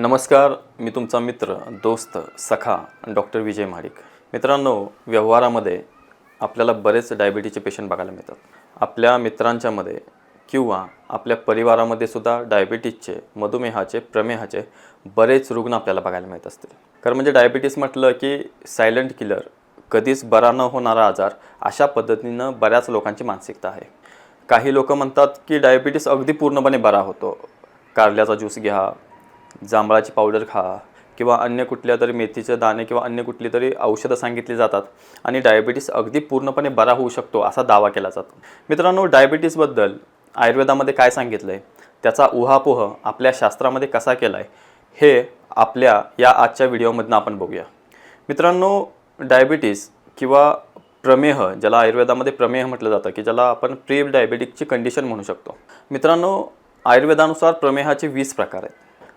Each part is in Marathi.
नमस्कार मी तुमचा मित्र दोस्त सखा डॉक्टर विजय महाडिक. मित्रांनो व्यवहारामध्ये आपल्याला बरेच डायबिटीचे पेशंट बघायला मिळतात. आपल्या मित्रांच्यामध्ये किंवा आपल्या परिवारामध्ये सुद्धा डायबिटीजचे मधुमेहाचे प्रमेहाचे बरेच रुग्ण आपल्याला बघायला मिळत असतील. कारण म्हणजे डायबिटीस म्हटलं की सायलेंट किलर कधीच बरा न होणारा आजार अशा पद्धतीनं बऱ्याच लोकांची मानसिकता आहे. काही लोक म्हणतात की डायबिटीस अगदी पूर्णपणे बरा होतो. कारल्याचा ज्यूस घ्या जांभळाची पावडर खा किंवा अन्य कुठल्या तरी मेथीचे दाणे किंवा अन्य कुठली तरी औषधं सांगितली जातात. आणि डायबिटीस अगदी पूर्णपणे बरा होऊ शकतो असा दावा केला जातो. मित्रांनो डायबिटीसबद्दल आयुर्वेदामध्ये काय सांगितलं आहे त्याचा उहापोह आपल्या शास्त्रामध्ये कसा केला आहे हे आपल्या या आजच्या व्हिडिओमधनं आपण बघूया. मित्रांनो डायबिटीस किंवा प्रमेह ज्याला आयुर्वेदामध्ये प्रमेह म्हटलं जातं की ज्याला आपण प्री डायबेटिकची कंडिशन म्हणू शकतो. मित्रांनो आयुर्वेदानुसार प्रमेहाचे वीस प्रकार आहेत.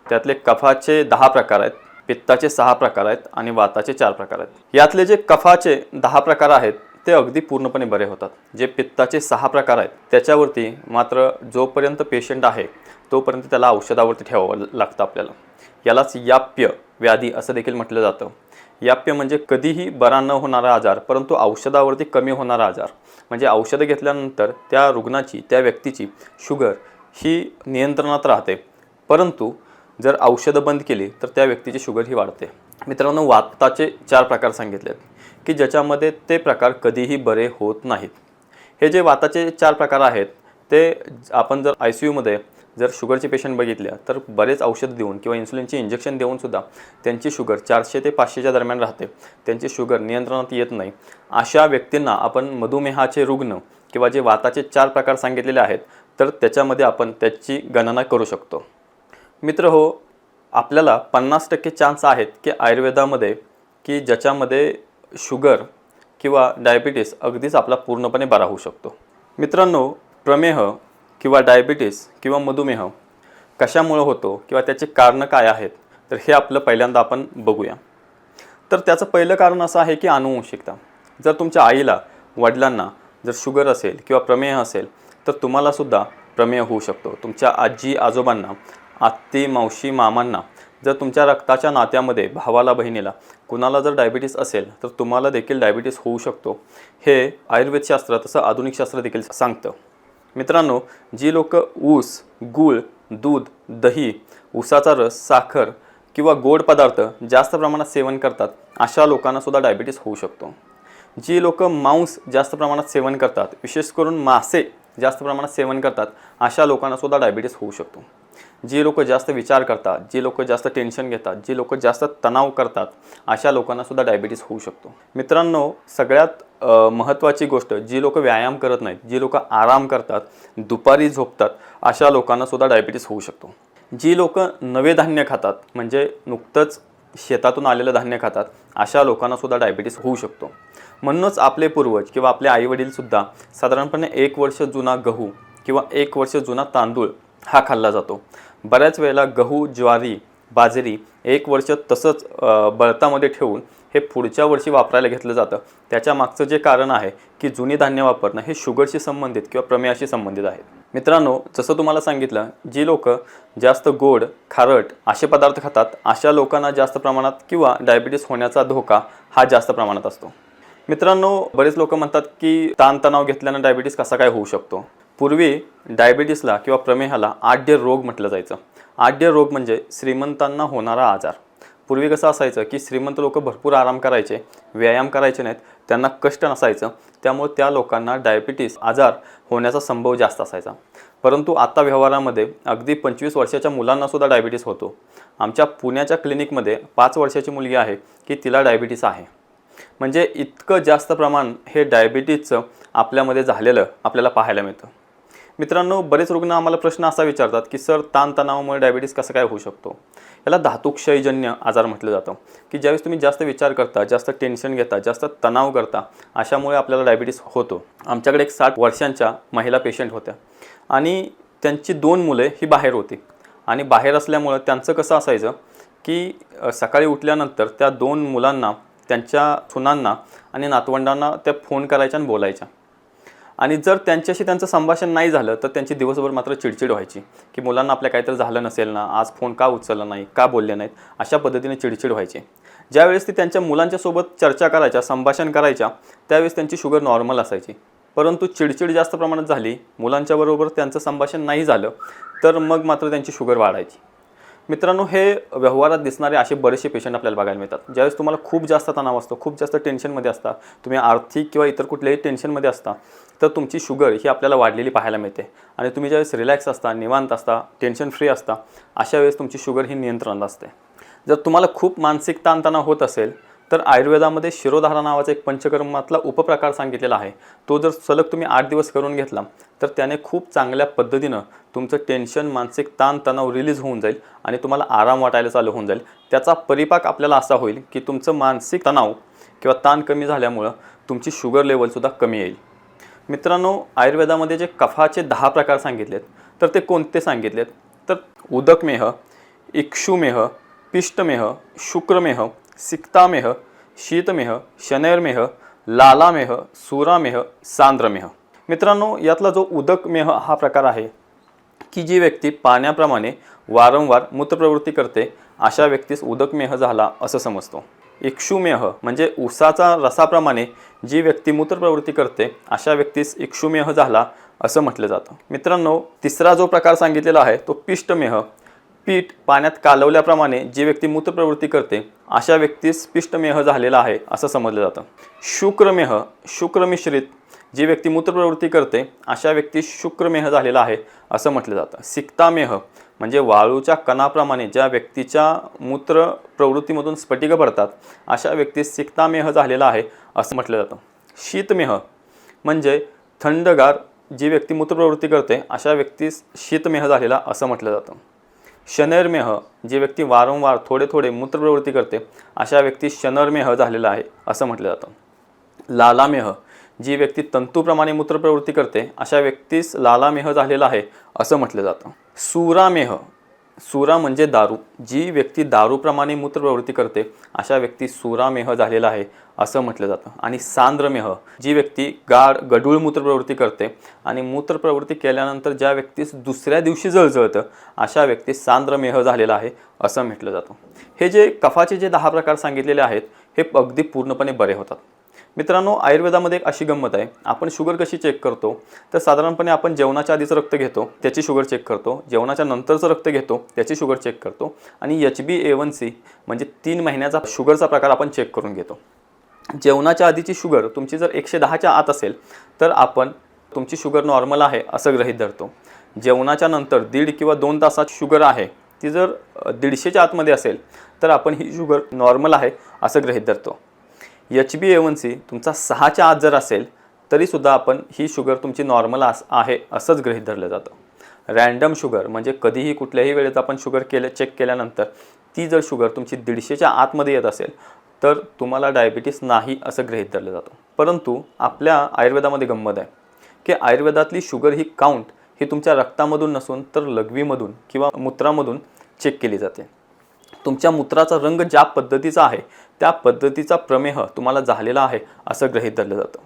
त्यातले कफाचे दहा प्रकार आहेत पित्ताचे सहा प्रकार आहेत आणि वाताचे चार प्रकार आहेत. यातले जे कफाचे दहा प्रकार आहेत ते अगदी पूर्णपणे बरे होतात. जे पित्ताचे सहा प्रकार आहेत त्याच्यावरती मात्र जोपर्यंत पेशंट आहे तोपर्यंत त्याला औषधावरती ठेवावं लागतं आपल्याला. यालाच याप्य व्याधी असं देखील म्हटलं जातं. याप्य म्हणजे कधीही बरा न होणारा आजार परंतु औषधावरती कमी होणारा आजार. म्हणजे औषधं घेतल्यानंतर त्या रुग्णाची त्या व्यक्तीची शुगर ही नियंत्रणात राहते. परंतु जर औषधं बंद केली तर त्या व्यक्तीची शुगर ही वाढते. मित्रांनो वाताचे चार प्रकार सांगितले आहेत की ज्याच्यामध्ये ते प्रकार कधीही बरे होत नाहीत. हे जे वाताचे चार प्रकार आहेत ते आपण जर आय सी यूमध्ये जर शुगरचे पेशंट बघितल्या तर बरेच औषध देऊन किंवा इन्सुलिनचे इंजेक्शन देऊन सुद्धा त्यांची शुगर चारशे ते पाचशेच्या दरम्यान राहते. त्यांची शुगर नियंत्रणात येत नाही. अशा व्यक्तींना आपण मधुमेहाचे रुग्ण किंवा जे वाताचे चार प्रकार सांगितलेले आहेत तर त्याच्यामध्ये आपण त्याची गणना करू शकतो. मित्र हो आपल्याला पन्नास टक्के चान्स आहेत की आयुर्वेदामध्ये की ज्याच्यामध्ये शुगर किंवा डायबिटीस अगदीच आपला पूर्णपणे बरा होऊ शकतो. मित्रांनो प्रमेह किंवा डायबिटीस किंवा मधुमेह कशामुळं होतो किंवा त्याचे कारणं काय आहेत तर हे आपलं पहिल्यांदा आपण बघूया. तर त्याचं पहिलं कारण असं आहे की अनुवंशिकता. जर तुमच्या आईला वडिलांना जर शुगर असेल किंवा प्रमेह असेल तर तुम्हालासुद्धा प्रमेह होऊ शकतो. तुमच्या आजी आजोबांना आत्ती मावशी मामांना जर तुमच्या रक्ताच्या नात्यामध्ये भावाला बहिणीला कुणाला जर डायबिटीस असेल तर तुम्हाला देखील डायबिटीस होऊ शकतो. हे आयुर्वेदशास्त्र तसं आधुनिक शास्त्र देखील सांगतं. मित्रांनो जी लोक ऊस गूळ दूध दही ऊसाचा रस साखर किंवा गोड पदार्थ जास्त प्रमाणात सेवन करतात अशा लोकांना सुद्धा डायबिटीस होऊ शकतो. जी लोक मांस जास्त प्रमाणात सेवन करतात विशेष करून मासे जास्त प्रमाणात सेवन करतात अशा लोकांना सुद्धा डायबिटीस होऊ शकतो. जे लोक जास्त विचार करतात जे लोक जास्त टेन्शन घेतात जे लोक जास्त तणाव करतात अशा लोकांनासुद्धा डायबिटीस होऊ शकतो. मित्रांनो सगळ्यात महत्त्वाची गोष्ट जी लोक व्यायाम करत नाहीत जी लोक आराम करतात दुपारी झोपतात अशा लोकांनासुद्धा डायबिटीस होऊ शकतो. जी लोक नवे धान्य खातात म्हणजे नुकतंच शेतातून आलेलं धान्य खातात अशा लोकांनासुद्धा डायबिटीस होऊ शकतो. म्हणूनच आपले पूर्वज किंवा आपले आईवडीलसुद्धा साधारणपणे एक वर्ष जुना गहू किंवा एक वर्ष जुना तांदूळ हा खाल्ला जातो. बऱ्याच वेळेला गहू ज्वारी बाजरी एक वर्ष तसंच बळतामध्ये ठेवून हे पुढच्या वर्षी वापरायला घेतलं जातं. त्याच्या मागचं जे कारण आहे की जुनी धान्य वापरणं हे शुगरशी संबंधित किंवा प्रमेयाशी संबंधित आहे. मित्रांनो जसं तुम्हाला सांगितलं जी लोक जास्त गोड खारट असे पदार्थ खातात अशा लोकांना जास्त प्रमाणात किंवा डायबिटीस होण्याचा धोका हा जास्त प्रमाणात असतो. मित्रांनो बरेच लोक म्हणतात की ताणतणाव घेतल्यानं डायबिटीस कसा काय होऊ शकतो? पूर्वी डायबिटीसला किंवा प्रमेहाला आड्य रोग म्हटलं जायचं. आड्य रोग म्हणजे श्रीमंतांना होणारा आजार. पूर्वी कसं असायचं की श्रीमंत लोक भरपूर आराम करायचे व्यायाम करायचे नाहीत त्यांना कष्ट नसायचं त्यामुळे त्या लोकांना डायबिटीस आजार होण्याचा संभव जास्त असायचा. परंतु आता व्यवहारामध्ये अगदी पंचवीस वर्षाच्या मुलांनासुद्धा डायबिटीस होतो. आमच्या पुण्याच्या क्लिनिकमध्ये पाच वर्षाची मुलगी आहे की तिला डायबिटीस आहे. म्हणजे इतकं जास्त प्रमाण हे डायबिटीजचं आपल्यामध्ये झालेलं आपल्याला पाहायला मिळतं. मित्रांनो बरेच रुग्ण आम्हाला प्रश्न असा विचारतात की सर ताणतणावामुळे डायबिटीस कसं काय होऊ शकतो? याला धातुक्षयजन्य आजार म्हटलं जातं की ज्यावेळेस तुम्ही जास्त विचार करता जास्त टेन्शन घेता जास्त तणाव करता अशामुळे आपल्याला डायबिटीस होतो. आमच्याकडे एक साठ वर्षांच्या महिला पेशंट होत्या आणि त्यांची दोन मुले ही बाहेर होती आणि बाहेर असल्यामुळं त्यांचं कसं असायचं की सकाळी उठल्यानंतर त्या दोन मुलांना त्यांच्या सुनांना आणि नातवंडांना त्या फोन करायच्या आणि बोलायच्या. आणि जर त्यांच्याशी त्यांचं संभाषण नाही झालं तर त्यांची दिवसभर मात्र चिडचिड व्हायची. की मुलांना आपल्या काहीतरी झालं नसेल ना आज फोन का उचलला नाही का बोलले नाहीत अशा पद्धतीने चिडचिड व्हायची. ज्यावेळेस ती त्यांच्या मुलांच्यासोबत चर्चा करायच्या संभाषण करायच्या त्यावेळेस त्यांची शुगर नॉर्मल असायची. परंतु चिडचिड जास्त प्रमाणात झाली मुलांच्याबरोबर त्यांचं संभाषण नाही झालं तर मग मात्र त्यांची शुगर वाढायची. मित्रांनो हे व्यवहारात दिसणारे असे बरेचसे पेशंट आपल्याला बघायला मिळतात. ज्यावेळेस तुम्हाला खूप जास्त तणाव असतो खूप जास्त टेन्शनमध्ये असता तुम्ही आर्थिक किंवा इतर कुठल्याही टेन्शनमध्ये असता तर तुमची शुगर ही आपल्याला वाढलेली पाहायला मिळते. आणि तुम्ही ज्यावेळेस रिलॅक्स असता निवांत असता टेन्शन फ्री असता अशा वेळेस तुमची शुगर ही नियंत्रणात असते. जर तुम्हाला खूप मानसिक ताणतणाव होत असेल तर आयुर्वेदामध्ये शिरोधारा नावाचा एक पंचकर्मातला उपप्रकार सांगितलेला आहे. तो जर सलग तुम्ही आठ दिवस करून घेतला तर त्याने खूप चांगल्या पद्धतीनं तुमचं टेन्शन मानसिक ताणतणाव रिलीज होऊन जाईल आणि तुम्हाला आराम वाटायला चालू होऊन जाईल. त्याचा परिपाक आपल्याला असा होईल की तुमचं मानसिक तणाव किंवा ताण कमी झाल्यामुळं तुमची शुगर लेवलसुद्धा कमी येईल. मित्रांनो आयुर्वेदामध्ये जे कफाचे दहा प्रकार सांगितलेत तर ते कोणते सांगितलेत? तर उदकमेह इक्षुमेह पिष्टमेह शुक्रमेह सिक्तामेह शीतमेह शनैरमेह लालामेह सुरामेह सांद्रमेह. मित्रांनो यातला जो उदकमेह हा प्रकार आहे की जी व्यक्ती पाण्याप्रमाणे वारंवार मूत्रप्रवृत्ती करते अशा व्यक्तीस उदकमेह झाला असं समजतो. इक्षुमेह म्हणजे उसाचा रसाप्रमाणे जी व्यक्ती मूत्रप्रवृत्ती करते अशा व्यक्तीस इक्षुमेह झाला असं म्हटलं जातं. मित्रांनो तिसरा जो प्रकार सांगितलेला आहे तो पिष्टमेह. पीठ पाण्यात कालवल्याप्रमाणे जी व्यक्ती मूत्रप्रवृत्ती करते अशा व्यक्तीस पिष्टमेह झालेला आहे असं समजलं जातं. शुक्रमेह शुक्रमिश्रित जी व्यक्ती मूत्रप्रवृत्ती करते अशा व्यक्तीस शुक्रमेह झालेला आहे असं म्हटलं जातं. सिक्तामेह म्हणजे वाळूच्या कणाप्रमाणे ज्या व्यक्तीच्या मूत्र प्रवृत्तीमधून स्फटिकं पडतात अशा व्यक्तीस सिक्तामेह झालेला आहे असं म्हटलं जातं. शीतमेह म्हणजे थंडगार जी व्यक्ती मूत्रप्रवृत्ती करते अशा व्यक्तीस शीतमेह झालेला असं म्हटलं जातं. शनैर्मेह जी व्यक्ती वारंवार थोडे थोडे मूत्रप्रवृत्ती करते अशा व्यक्तीस शनर्मेह झालेला आहे असं म्हटलं जातं. लालामेह जी व्यक्ती तंतूप्रमाणे मूत्रप्रवृत्ती करते अशा व्यक्तीस लालामेह झालेला आहे असं म्हटलं जातं. सूरामेह सुरा म्हणजे दारू. जी व्यक्ती दारूप्रमाणे मूत्रप्रवृत्ती करते अशा व्यक्ती सुरामेह झालेला आहे असं म्हटलं जातं. आणि सांद्रमेह जी व्यक्ती गाड गढूळ मूत्रप्रवृत्ती करते आणि मूत्रप्रवृत्ती केल्यानंतर ज्या व्यक्तीस दुसऱ्या दिवशी जळजळतं अशा व्यक्तीस सांद्रमेह झालेला आहे असं म्हटलं जातं. हे जे कफाचे जे दहा प्रकार सांगितलेले आहेत हे अगदी पूर्णपणे बरे होतात. मित्रांनो आयुर्वेदामध्ये एक अशी गंमत आहे. आपण शुगर कशी चेक करतो? तर साधारणपणे आपण जेवणाच्या आधीचं रक्त घेतो त्याची शुगर चेक करतो. जेवणाच्या नंतरचं रक्त घेतो त्याची शुगर चेक करतो. आणि H B A one C म्हणजे तीन महिन्याचा शुगरचा प्रकार आपण चेक करून घेतो. जेवणाच्या आधीची शुगर तुमची जर एकशे दहाच्या आत असेल तर आपण तुमची शुगर नॉर्मल आहे असं गृहीत धरतो. जेवणाच्या नंतर दीड किंवा दोन तासात शुगर आहे ती जर दीडशेच्या आतमध्ये असेल तर आपण ही शुगर नॉर्मल आहे असं गृहीत धरतो. H B A one C तुमचा सहाच्या आत जर असेल तरीसुद्धा आपण ही शुगर तुमची नॉर्मल आस आहे असंच गृहीत धरलं जातं. रॅन्डम शुगर म्हणजे कधीही कुठल्याही वेळेत आपण शुगर केलं चेक केल्यानंतर ती जर शुगर तुमची दीडशेच्या आतमध्ये येत असेल तर तुम्हाला डायबिटीस नाही असं गृहीत धरलं जातं. परंतु आपल्या आयुर्वेदामध्ये गंमत आहे की आयुर्वेदातली शुगर ही काउंट ही तुमच्या रक्तामधून नसून तर लघवीमधून किंवा मूत्रामधून चेक केली जाते. तुमच्या मूत्राचा रंग ज्या पद्धतीचा आहे त्या पद्धतीचा प्रमेह तुम्हाला झालेला आहे असं गृहीत धरलं जातं.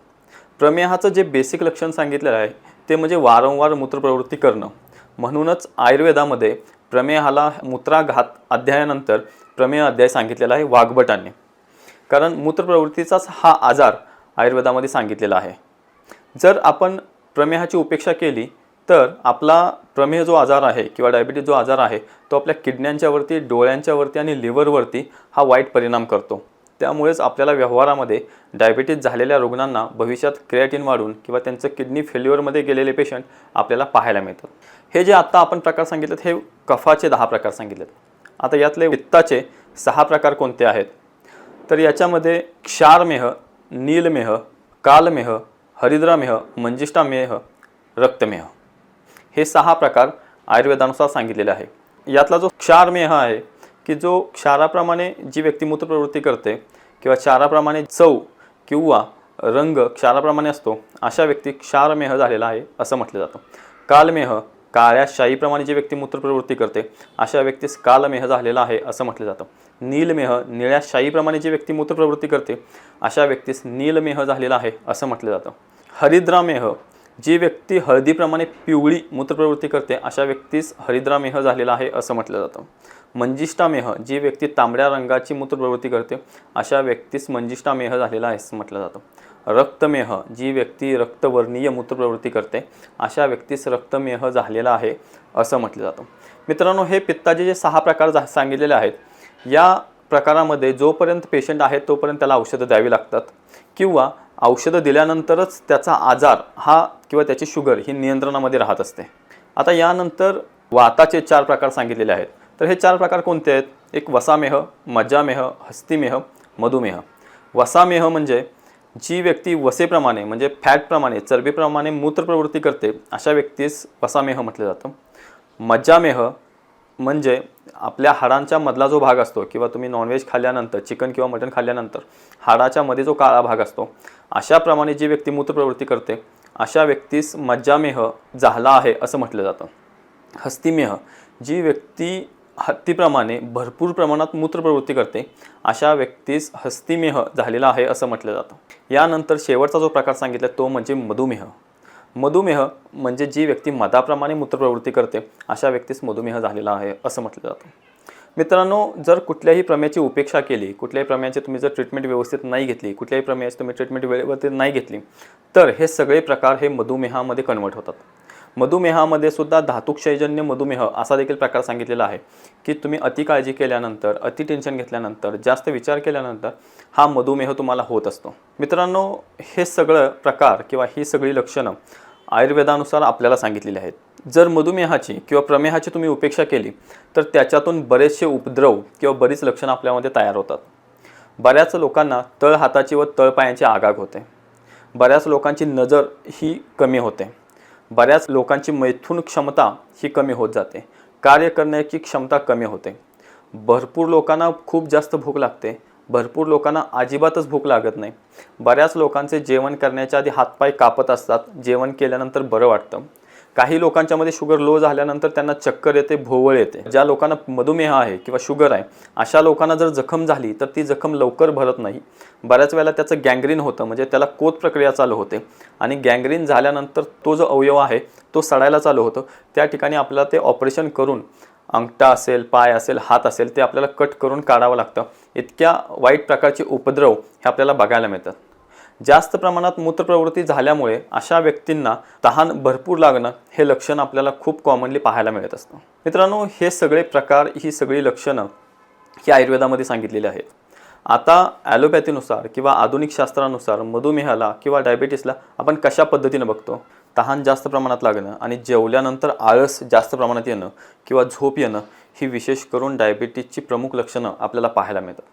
प्रमेहाचं जे बेसिक लक्षण सांगितलेलं आहे ते म्हणजे वारंवार मूत्रप्रवृत्ती करणं. म्हणूनच आयुर्वेदामध्ये प्रमेहाला मूत्राघात अध्यायानंतर प्रमेह अध्याय सांगितलेला आहे वाघबटाने. कारण मूत्रप्रवृत्तीचाच हा आजार आयुर्वेदामध्ये सांगितलेला आहे. जर आपण प्रमेहाची उपेक्षा केली तर आपला प्रमेह जो आजार आहे किंवा डायबिटीज जो आजार आहे तो आपल्या किडण्यांच्यावरती डोळ्यांच्यावरती आणि लिव्हरवरती हा वाईट परिणाम करतो. त्यामुळेच आपल्याला व्यवहारामध्ये डायबिटीज झालेल्या रुग्णांना भविष्यात क्रिएटिन वाढून किंवा त्यांचं किडनी फेल्युअरमध्ये गेलेले पेशंट आपल्याला पाहायला मिळतात. हे जे आत्ता आपण प्रकार सांगितलेत हे कफाचे दहा प्रकार सांगितलेत. आता यातले वित्ताचे सहा प्रकार कोणते आहेत? तर याच्यामध्ये क्षारमेह नीलमेह कालमेह हरिद्रामेह मंजिष्ठामेह रक्तमेह. हे सहा प्रकार आयुर्वेदानुसार सांगितलेले आहे. यातला जो क्षारमेह आहे की जो क्षाराप्रमाणे जी व्यक्ती मूत्रप्रवृत्ती करते किंवा क्षाराप्रमाणे चव किंवा रंग क्षाराप्रमाणे असतो अशा व्यक्ती क्षारमेह झालेला आहे असं म्हटलं जातं. कालमेह काळ्या शाईप्रमाणे जी व्यक्ती मूत्रप्रवृत्ती करते अशा व्यक्तीस कालमेह झालेला आहे असं म्हटलं जातं. नीलमेह निळ्या शाईप्रमाणे जी व्यक्ती मूत्रप्रवृत्ती करते अशा व्यक्तीस नीलमेह झालेला आहे असं म्हटलं जातं. हरिद्रामेह जी व्यक्ती हळदीप्रमाणे पिवळी मूत्रप्रवृत्ती करते अशा व्यक्तीस हरिद्रामेह झालेला आहे असं म्हटलं जातं. मंजिष्ठामेह जी व्यक्ती तांबड्या रंगाची मूत्रप्रवृत्ती करते अशा व्यक्तीस मंजिष्ठामेह झालेला आहे असं म्हटलं जातं. रक्तमेह जी व्यक्ती रक्तवर्णीय मूत्रप्रवृत्ती करते अशा व्यक्तीस रक्तमेह झालेला आहे असं म्हटलं जातं. मित्रांनो हे पित्ताचे जे सहा प्रकार जा सांगितलेले आहेत या प्रकारामध्ये जोपर्यंत पेशंट आहे तोपर्यंत त्याला औषधं द्यावी लागतात किंवा औषधं दिल्यानंतरच त्याचा आजार हा किंवा त्याची शुगर ही नियंत्रणामध्ये राहत असते. आता यानंतर वाताचे चार प्रकार सांगितलेले आहेत. तर हे चार प्रकार कोणते आहेत? एक वसामेह मज्जामेह हस्तिमेह मधुमेह. वसामेह म्हणजे जी व्यक्ती वसेप्रमाणे म्हणजे फॅटप्रमाणे चरबीप्रमाणे मूत्रप्रवृत्ती करते अशा व्यक्तीस वसामेह म्हटलं जातं. मज्जामेह म्हणजे आपल्या हाडांच्या मधला जो भाग असतो किंवा तुम्ही नॉनव्हेज खाल्ल्यानंतर चिकन किंवा मटण खाल्ल्यानंतर हाडाच्या मध्ये जो काळा भाग असतो अशाप्रमाणे जी व्यक्ती मूत्रप्रवृत्ती करते अशा व्यक्तीस मज्जामेह झाला आहे असं म्हटलं जातं. हस्तिमेह जी व्यक्ती हत्तीप्रमाणे भरपूर प्रमाणात मूत्रप्रवृत्ती करते अशा व्यक्तीस हस्तिमेह झालेला आहे असं म्हटलं जातं. यानंतर शेवटचा जो प्रकार सांगितला तो म्हणजे मधुमेह. मधुमेह म्हणजे जी व्यक्ती मदाप्रमाणे मूत्रप्रवृत्ती करते अशा व्यक्तीस मधुमेह झालेला आहे असं म्हटलं जातं. मित्रांनो जर कुठल्याही प्रमेयाची उपेक्षा केली कुठल्याही प्रमेयाची तुम्ही जर ट्रीटमेंट व्यवस्थित नाही घेतली कुठल्याही प्रमेयाची तुम्ही ट्रीटमेंट वेळेवरती नाही घेतली तर हे सगळे प्रकार हे मधुमेहामध्ये कन्वर्ट होतात. मधुमेहामध्ये सुद्धा धातुक्षयजन्य मधुमेह असा देखील प्रकार सांगितलेला आहे की तुम्ही अति काळजी केल्यानंतर अति टेन्शन घेतल्यानंतर जास्त विचार केल्यानंतर हा मधुमेह तुम्हाला होत असतो. मित्रांनो हे सगळं प्रकार किंवा ही सगळी लक्षणं आयुर्वेदानुसार आपल्याला सांगितलेले आहेत. जर मधुमेहाची किंवा प्रमेहाची तुम्ही उपेक्षा केली तर त्याच्यातून बरेचसे उपद्रव किंवा बरीच लक्षणं आपल्यामध्ये तयार होतात. बऱ्याच लोकांना तळ हाताची व तळपायांची आगाग होते. बऱ्याच लोकांची नजर ही कमी होते. बऱ्याच लोकांची मैथून क्षमता ही कमी होत जाते. कार्य करण्याची क्षमता कमी होते. भरपूर लोकांना खूप जास्त भूक लागते. भरपूर लोकांना अजिबातच भूक लागत नाही. बऱ्याच लोकांचे जेवण करण्याच्या आधी हातपाय कापत असतात. जेवण केल्यानंतर बरं वाटतं. काही लोकांच्यामध्ये शुगर लो झाल्यानंतर त्यांना चक्कर येते भोवळ येते. ज्या लोकांना मधुमेह आहे किंवा शुगर आहे अशा लोकांना जर जखम झाली तर ती जखम लवकर भरत नाही. बऱ्याच वेळेला त्याचं गँग्रीन होतं म्हणजे त्याला कोत प्रक्रिया चालू होते. आणि गँग्रीन झाल्यानंतर तो जो अवयव आहे तो सडायला चालू होतो. त्या ठिकाणी आपल्याला ते ऑपरेशन करून अंगठा असेल पाय असेल हात असेल ते आपल्याला कट करून काढावं लागतं. इतक्या वाईट प्रकारचे उपद्रव हे आपल्याला बघायला मिळतात. जास्त प्रमाणात मूत्रप्रवृत्ती झाल्यामुळे अशा व्यक्तींना तहान भरपूर लागणं हे लक्षण आपल्याला खूप कॉमनली पाहायला मिळत असतं. मित्रांनो हे सगळे प्रकार ही सगळी लक्षणं ही आयुर्वेदामध्ये सांगितलेली आहेत. आता ॲलोपॅथीनुसार किंवा आधुनिक शास्त्रानुसार मधुमेहाला किंवा डायबिटीसला आपण कशा पद्धतीनं बघतो? तहान जास्त प्रमाणात लागणं आणि जेवल्यानंतर आळस जास्त प्रमाणात येणं किंवा झोप येणं ही विशेष करून डायबिटीसची प्रमुख लक्षणं आपल्याला पाहायला मिळतात.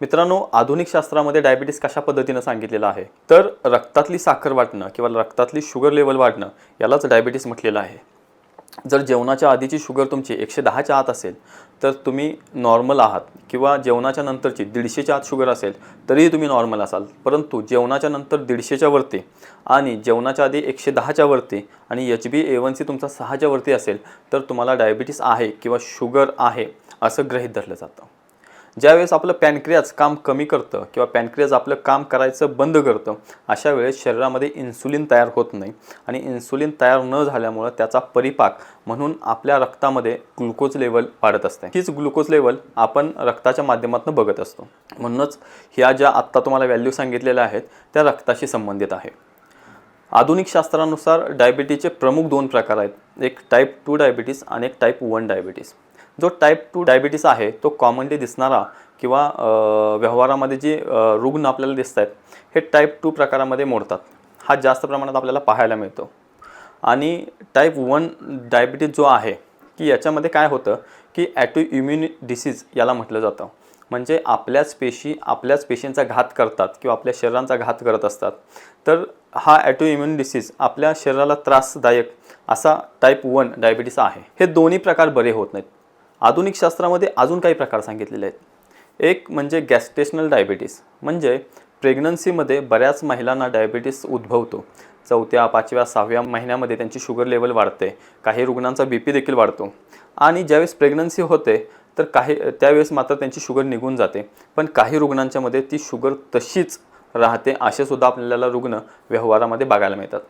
मित्रांनो आधुनिक शास्त्रामध्ये डायबिटीस कशा पद्धतीनं सांगितलेलं आहे? तर रक्तातली साखर वाढणं किंवा रक्तातली शुगर लेवल वाढणं यालाच डायबिटीस म्हटलेलं आहे. जर जेवणाच्या आधीची शुगर तुमची एकशे दहाच्या आत असेल तर तुम्ही नॉर्मल आहात किंवा जेवणाच्या नंतरची दीडशेच्या आत शुगर असेल तरीही तुम्ही नॉर्मल असाल. परंतु जेवणाच्या नंतर दीडशेच्या वरती आणि जेवणाच्या आधी एकशे दहाच्या वरती आणि H B A one C तुमचा सहाच्या वरती असेल तर तुम्हाला डायबिटीस आहे किंवा शुगर आहे असं ग्रहीत धरलं जातं. ज्यावेळेस आपलं पॅनक्रियाज काम कमी करतं किंवा पॅनक्रियाज आपलं काम करायचं बंद करतं अशा वेळेस शरीरामध्ये इन्सुलिन तयार होत नाही. आणि इन्सुलिन तयार न झाल्यामुळं त्याचा परिपाक म्हणून आपल्या रक्तामध्ये ग्लुकोज लेवल वाढत असते. हीच ग्लुकोज लेवल आपण रक्ताच्या माध्यमातून बघत असतो. म्हणूनच ह्या ज्या आत्ता तुम्हाला व्हॅल्यू सांगितलेल्या आहेत त्या रक्ताशी संबंधित आहे. आधुनिक शास्त्रानुसार डायबिटीचे प्रमुख दोन प्रकार आहेत. एक टाईप टू डायबिटीस आणि एक टाईप वन डायबिटीस जो टाईप टू डायबिटीस आहे तो कॉमनली दिसणारा किंवा व्यवहारामध्ये जे रुग्ण आपल्याला दिसत आहेत हे टाईप टू प्रकारामध्ये मोडतात. हा जास्त प्रमाणात आपल्याला पाहायला मिळतो. आणि टाईप वन डायबिटीज जो आहे की याच्यामध्ये काय होतं की ॲटो इम्युनि डिसीज याला म्हटलं जातं. म्हणजे आपल्याच पेशी आपल्याच पेशींचा घात करतात किंवा आपल्या शरीरांचा घात करत असतात. तर हा ॲटो इम्युन डिसीज आपल्या शरीराला त्रासदायक असा टाईप वन डायबिटीस आहे. हे दोन्ही प्रकार बरे होत नाहीत. आधुनिक शास्त्रामध्ये अजून काही प्रकार सांगितलेले आहेत. एक म्हणजे गॅस्टेशनल डायबिटीस म्हणजे प्रेग्नन्सीमध्ये बऱ्याच महिलांना डायबिटीस उद्भवतो. चौथ्या पाचव्या सहाव्या महिन्यामध्ये त्यांची शुगर लेवल वाढते. काही रुग्णांचा बी पी देखील वाढतो. आणि ज्यावेळेस प्रेग्नन्सी होते तर काही त्यावेळेस मात्र त्यांची शुगर निघून जाते. पण काही रुग्णांच्यामध्ये ती शुगर तशीच राहते असे सुद्धा आपल्याला रुग्ण व्यवहारामध्ये बघायला मिळतात.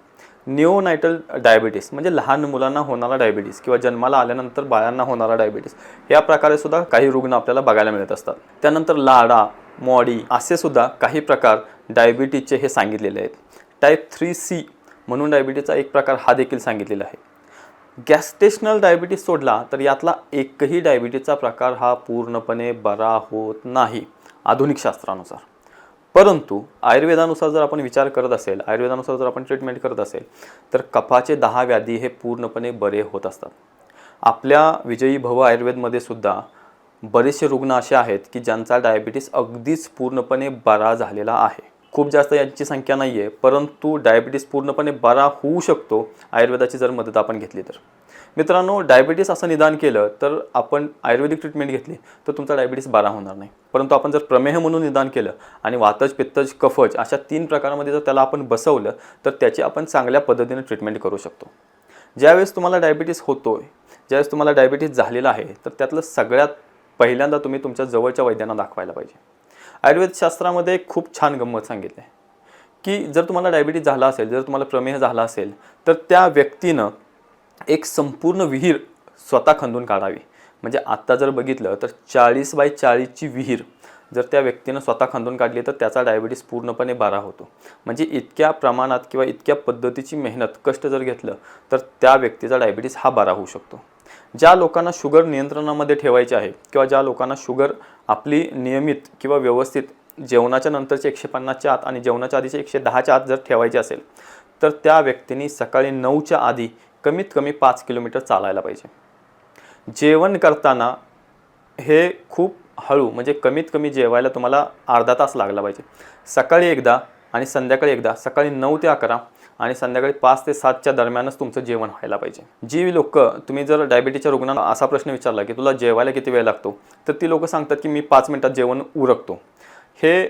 निओनायटल डायबिटीस म्हणजे लहान मुलांना होणारा डायबिटीस किंवा जन्माला आल्यानंतर बाळांना होणारा डायबिटीस या प्रकारे सुद्धा काही रुग्ण आपल्याला बघायला मिळत असतात. त्यानंतर लाडा मॉडी असे सुद्धा काही प्रकार डायबिटीजचे हे सांगितलेले आहेत. टाईप थ्री सी म्हणून डायबिटीजचा एक प्रकार हा देखील सांगितलेला आहे. गॅस्टेशनल डायबिटीस सोडला तर यातला एकही डायबिटीजचा प्रकार हा पूर्णपणे बरा होत नाही आधुनिक शास्त्रानुसार. परंतु आयुर्वेदानुसार जर आपण विचार करत असेल आयुर्वेदानुसार जर आपण ट्रीटमेंट करत असेल तर कफाचे दहा व्याधी हे पूर्णपणे बरे होत असतात. आपल्या विजयी भव आयुर्वेदमध्ये सुद्धा बरेचसे रुग्ण असे आहेत की ज्यांचा डायबिटीस अगदीच पूर्णपणे बरा झालेला आहे. खूप जास्त यांची संख्या नाही आहे परंतु डायबिटीस पूर्णपणे बरा होऊ शकतो आयुर्वेदाची जर मदत आपण घेतली तर. मित्रांनो डायबिटीस असं निदान केलं तर आपण आयुर्वेदिक ट्रीटमेंट घेतली तर तुमचा डायबिटीस बरा होणार नाही. परंतु आपण जर प्रमेह म्हणून निदान केलं आणि वातज पित्तज कफज अशा तीन प्रकारामध्ये जर त्याला आपण बसवलं तर त्याची आपण चांगल्या पद्धतीने ट्रीटमेंट करू शकतो. ज्यावेळेस तुम्हाला डायबिटीस होतो आहे ज्यावेळेस तुम्हाला डायबिटीस झालेला आहे तर त्यातलं सगळ्यात पहिल्यांदा तुम्ही तुमच्या जवळच्या वैद्यांना दाखवायला पाहिजे. आयुर्वेद शास्त्रामध्ये खूप छान गंमत सांगितली आहे की जर तुम्हाला डायबिटीस झाला असेल जर तुम्हाला प्रमेह झाला असेल तर त्या व्यक्तीनं एक संपूर्ण विहीर स्वतः खंदून काढावी. म्हणजे आत्ता जर बघितलं तर चाळीस बाय चाळीसची विहीर जर त्या व्यक्तीनं स्वतः खंदून काढली तर त्याचा डायबिटीस पूर्णपणे बरा होतो. म्हणजे इतक्या प्रमाणात किंवा इतक्या पद्धतीची मेहनत कष्ट जर घेतलं तर त्या व्यक्तीचा डायबिटीस हा बरा होऊ शकतो. ज्या लोकांना शुगर नियंत्रणामध्ये ठेवायचे आहे किंवा ज्या लोकांना शुगर आपली नियमित किंवा व्यवस्थित जेवणाच्या नंतरचे एकशे पन्नासच्या आत आणि जेवणाच्या आधीचे एकशे दहाच्या आत जर ठेवायचे असेल तर त्या व्यक्तींनी सकाळी नऊच्या आधी कमीत कमी पाच किलोमीटर चालायला पाहिजे. जेवण करताना हे खूप हळू म्हणजे कमीत कमी जेवायला तुम्हाला अर्धा तास लागला पाहिजे. सकाळी एकदा आणि संध्याकाळी एकदा सकाळी नऊ ते अकरा आणि संध्याकाळी पाच ते सातच्या दरम्यानच तुमचं जेवण व्हायला पाहिजे. जी लोक तुम्ही जर डायबिटीच्या रुग्णांना असा प्रश्न विचारला की तुला जेवायला किती वेळ लागतो तर ती लोक सांगतात की मी पाच मिनटात जेवण उरकतो. हे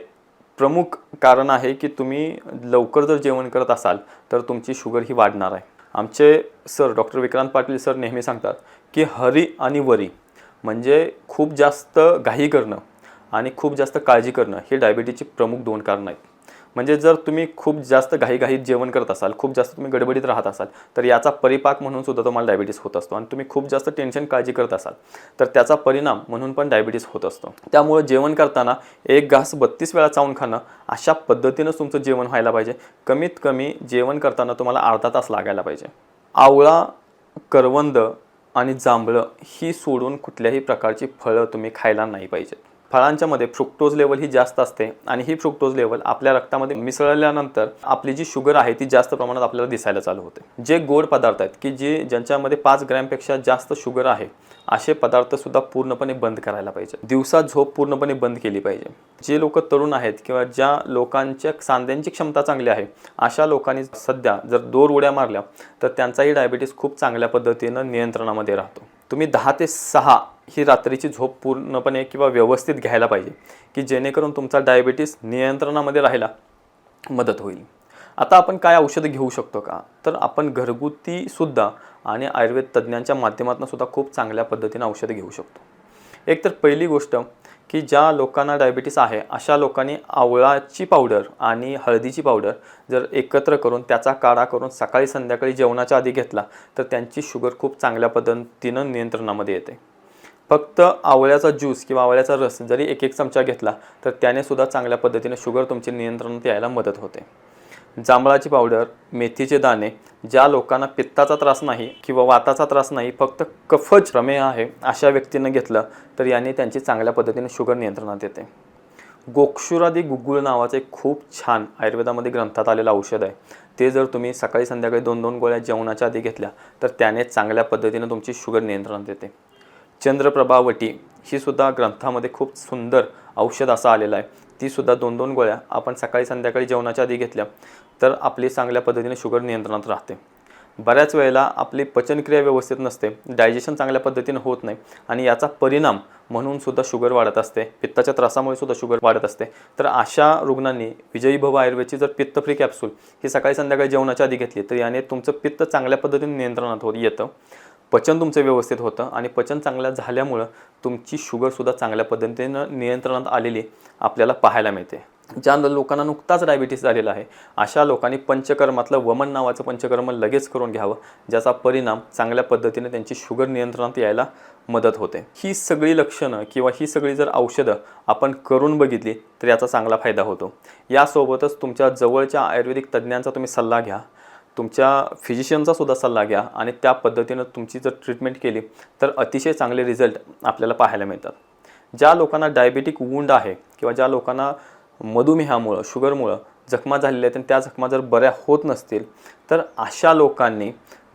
प्रमुख कारण आहे की तुम्ही लवकर जर जेवण करत असाल तर तुमची शुगर ही वाढणार आहे. आमचे sir doctor Vikrant Patil sir नेहमी सांगतात की हरी आणि वरी म्हणजे खूप जास्त घाई करणं आणि खूप जास्त काळजी करणं हे डायबिटीजची प्रमुख दोन कारणं आहेत. म्हणजे जर तुम्ही खूप जास्त घाईघाईत जेवण करत असाल खूप जास्त तुम्ही गडबडीत राहत असाल तर याचा परिपाक म्हणून सुद्धा तुम्हाला डायबिटीस होत असतो आणि तुम्ही खूप जास्त टेन्शन काळजी करत असाल तर त्याचा परिणाम म्हणून पण डायबिटीस होत असतो. त्यामुळे जेवण करताना एक घास बत्तीस वेळा चावून खाणं अशा पद्धतीनंच तुमचं जेवण व्हायला पाहिजे. कमीत कमी जेवण करताना तुम्हाला अर्धा तास लागायला पाहिजे. आवळा करवंद आणि जांभळं ही सोडून कुठल्याही प्रकारची फळं तुम्ही खायला नाही पाहिजेत. फळांच्या मध्ये फ्रुक्टोज लेवल ही जास्त असते आणि ही फ्रुक्टोज लेवल आपल्या रक्तामध्ये मिसळल्यानंतर आपली जी शुगर आहे ती जास्त प्रमाणात आपल्याला दिसायला चालू होते. जे गोड पदार्थ आहेत की जे ज्यांच्यामध्ये पाच ग्रॅमपेक्षा जास्त शुगर आहे असे पदार्थसुद्धा पूर्णपणे बंद करायला पाहिजे. दिवसा झोप पूर्णपणे बंद केली पाहिजे. जे लोक तरुण आहेत किंवा ज्या लोकांच्या सांध्यांची क्षमता चांगली आहे अशा लोकांनी सध्या जर दोर उड्या मारल्या तर त्यांचाही डायबिटीस खूप चांगल्या पद्धतीनं नियंत्रणामध्ये राहतो. तुम्ही दहा ते सहा ही रात्रीची झोप पूर्णपणे किंवा व्यवस्थित घ्यायला पाहिजे की जेणेकरून तुमचा डायबिटीस नियंत्रणामध्ये राहायला मदत होईल. आता आपण काय औषधं घेऊ शकतो का? तर आपण घरगुतीसुद्धा आणि आयुर्वेद तज्ज्ञांच्या माध्यमातून सुद्धा खूप चांगल्या पद्धतीने औषधं घेऊ शकतो. एक तर पहिली गोष्ट की ज्या लोकांना डायबिटीस आहे अशा लोकांनी आवळाची पावडर आणि हळदीची पावडर जर एकत्र करून त्याचा काढा करून सकाळी संध्याकाळी जेवणाच्या आधी घेतला तर त्यांची शुगर खूप चांगल्या पद्धतीनं नियंत्रणामध्ये येते. फक्त आवळ्याचा ज्यूस किंवा आवळ्याचा रस जरी एक एक चमचा घेतला तर त्याने सुद्धा चांगल्या पद्धतीने शुगर तुमची नियंत्रणात यायला मदत होते. जांभळाची पावडर मेथीचे दाणे ज्या लोकांना पित्ताचा त्रास नाही किंवा वाताचा त्रास नाही फक्त कफज प्रमेय आहे अशा व्यक्तीनं घेतलं तर याने त्यांची चांगल्या पद्धतीने शुगर नियंत्रणात येते. गोक्षुरादी गुगुळ नावाचं एक खूप छान आयुर्वेदामध्ये ग्रंथात आलेलं औषध आहे. ते जर तुम्ही सकाळी संध्याकाळी दोन दोन गोळ्या जेवणाच्या आधी घेतल्या तर त्याने चांगल्या पद्धतीनं तुमची शुगर नियंत्रणात येते. चंद्रप्रभावटी ही सुद्धा ग्रंथामध्ये खूप सुंदर औषध असं आलेलं आहे. ती सुद्धा दोन दोन गोळ्या आपण सकाळी संध्याकाळी जेवणाच्या आधी घेतल्या. तर आपली चांगल्या पद्धतीने शुगर नियंत्रणात राहते. बऱ्याच वेळेला आपली पचनक्रिया व्यवस्थित नसते डायजेशन चांगल्या पद्धतीनं होत नाही आणि याचा परिणाम म्हणून सुद्धा शुगर वाढत असते पित्ताच्या त्रासामुळे सुद्धा शुगर वाढत असते. तर अशा रुग्णांनी विजयी भव आयुर्वेदची जर पित्त फ्री कॅप्सूल ही सकाळी संध्याकाळी जेवणाच्या आधी घेतली तर याने तुमचं पित्त चांगल्या पद्धतीने नियंत्रणात होत येतं. पचन तुमचं व्यवस्थित होतं आणि पचन चांगलं झाल्यामुळं तुमची शुगरसुद्धा चांगल्या पद्धतीनं नियंत्रणात आलेली आपल्याला पाहायला मिळते. ज्या लोकांना नुकताच डायबिटीस झालेला आहे अशा लोकांनी पंचकर्मातलं वमन नावाचं पंचकर्म लगेच करून घ्यावं ज्याचा परिणाम चांगल्या पद्धतीने त्यांची शुगर नियंत्रणात यायला मदत होते. ही सगळी लक्षणं किंवा ही सगळी जर औषधं आपण करून बघितली तर याचा चांगला फायदा होतो. यासोबतच तुमच्या जवळच्या आयुर्वेदिक तज्ज्ञांचा तुम्ही सल्ला घ्या तुमच्या फिजिशियनचा सुद्धा सल्ला घ्या आणि त्या पद्धतीनं तुमची जर ट्रीटमेंट केली तर अतिशय चांगले रिझल्ट आपल्याला पाहायला मिळतात. ज्या लोकांना डायबेटिक वुंड आहे किंवा ज्या लोकांना मधुमेहामुळं शुगरमुळं जखमा झालेल्या आहेत आणि त्या जखमा जर बऱ्या होत नसतील तर अशा लोकांनी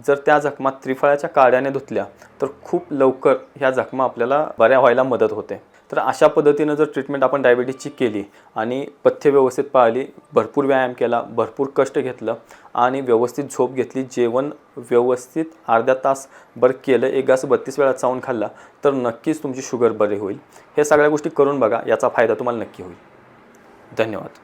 जर त्या जखमा त्रिफळाच्या काड्याने धुतल्या तर खूप लवकर ह्या जखमा आपल्याला बऱ्या व्हायला मदत होते. तर अशा पद्धतीनं जर ट्रीटमेंट आपण डायबिटीजची केली आणि पथ्य व्यवस्थित पाळली भरपूर व्यायाम केला भरपूर कष्ट घेतलं आणि व्यवस्थित झोप घेतली जेवण व्यवस्थित अर्ध्या तास बरं केलं एक गास बत्तीस वेळा चावून खाल्ला तर नक्कीच तुमची शुगर बरी होईल. हे सगळ्या गोष्टी करून बघा याचा फायदा तुम्हाला नक्की होईल. धन्यवाद.